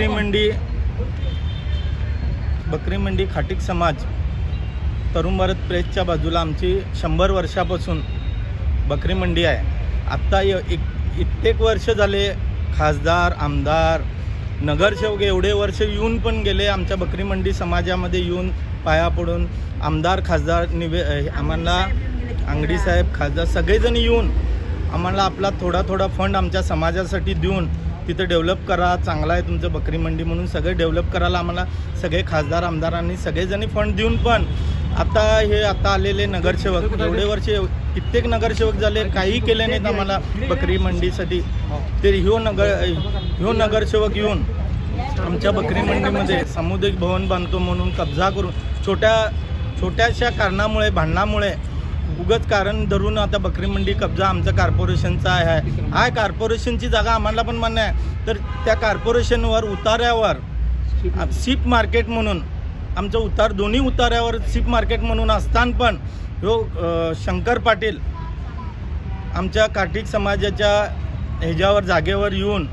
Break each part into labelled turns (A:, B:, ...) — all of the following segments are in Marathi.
A: बकरी मंडी बकरी मंडी खाटीक समाज तरुण भारत प्रेसच्या बाजूला आमची शंभर वर्षापासून बकरी मंडी आहे. आत्ता य- एक कित्येक वर्ष झाले खासदार आमदार नगरसेवक एवढे वर्ष येऊन पण गेले आमच्या बकरी मंडी समाजामध्ये येऊन पाया पडून. आमदार खासदार निवे आम्हाला अंगडी साहेब खासदार सगळेजण येऊन आम्हाला आपला थोडा थोडा फंड आमच्या समाजासाठी देऊन तिथं डेव्हलप करा चांगला आहे तुमचं बकरी मंडी म्हणून सगळे डेव्हलप करायला आम्हाला सगळे खासदार आमदारांनी सगळेजणी फंड देऊन पण आता हे आता आलेले नगरसेवक एवढे वर्ष कित्येक नगरसेवक झाले काही केले नाहीत आम्हाला बकरी मंडीसाठी ते ह्यो नगर ह्यो नगरसेवक येऊन आमच्या बकरी मंडीमध्ये सामुदायिक भवन बांधतो म्हणून कब्जा करून छोट्या छोट्याशा कारणामुळे भांडणामुळे उगत कारण धरून आता बकरी मंडी कब्जा आमचा कॉर्पोरेशनचा आहे. आहे कॉर्पोरेशनची जागा आम्हाला पण मान्य आहे. तर त्या कॉर्पोरेशनवर उतार्यावर सीप मार्केट म्हणून आमचं उतार दोन्ही उतार्यावर सीप मार्केट म्हणून असताना पण ह्यो शंकर पाटील आमच्या कार्तिक समाजाच्या ह्याच्यावर जागेवर येऊन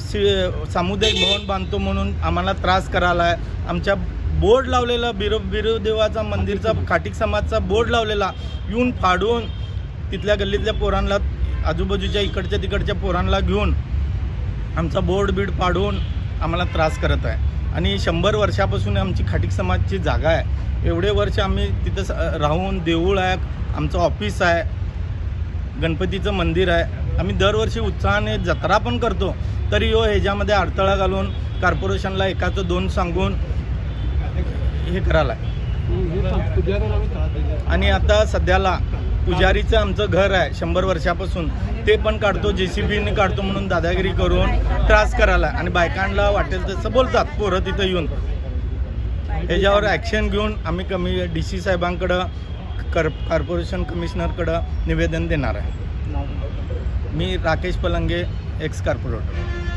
A: सी सामुदायिक भवन बांधतो म्हणून आम्हाला त्रास करायला आहे. आमच्या बोर्ड लावलेला बिरो बिरोदेवाचा मंदिरचा खाटिक समाजचा बोर्ड लावलेला येऊन फाडून तिथल्या गल्लीतल्या पोरांना आजूबाजूच्या इकडच्या तिकडच्या पोरांना घेऊन आमचा बोर्ड बीड पाडून आम्हाला त्रास करत आहे. आणि शंभर वर्षापासून आमची खाटिक समाजची जागा आहे. एवढे वर्ष आम्ही तिथं स- राहून देऊळ आहे आमचं ऑफिस आहे गणपतीचं मंदिर आहे. आम्ही दरवर्षी उत्साहाने जत्रा पण करतो. तरी हो ह्याच्यामध्ये अडथळा घालून कॉर्पोरेशनला एकाचं दोन सांगून हे करायला आहे. आणि आता सध्याला पुजारीचं आमचं घर आहे शंभर वर्षापासून ते पण काढतो जे सी बीने काढतो म्हणून दादागिरी करून त्रास करायला आहे. आणि बायकांना वाटेल तसं बोलतात पोरं तिथं येऊन ह्याच्यावर ॲक्शन घेऊन आम्ही कमी डी सी साहेबांकडं कर कॉर्पोरेशन कमिशनरकडं निवेदन देणार आहे मी राकेश पलंगे एक्स कॉर्पोरेटर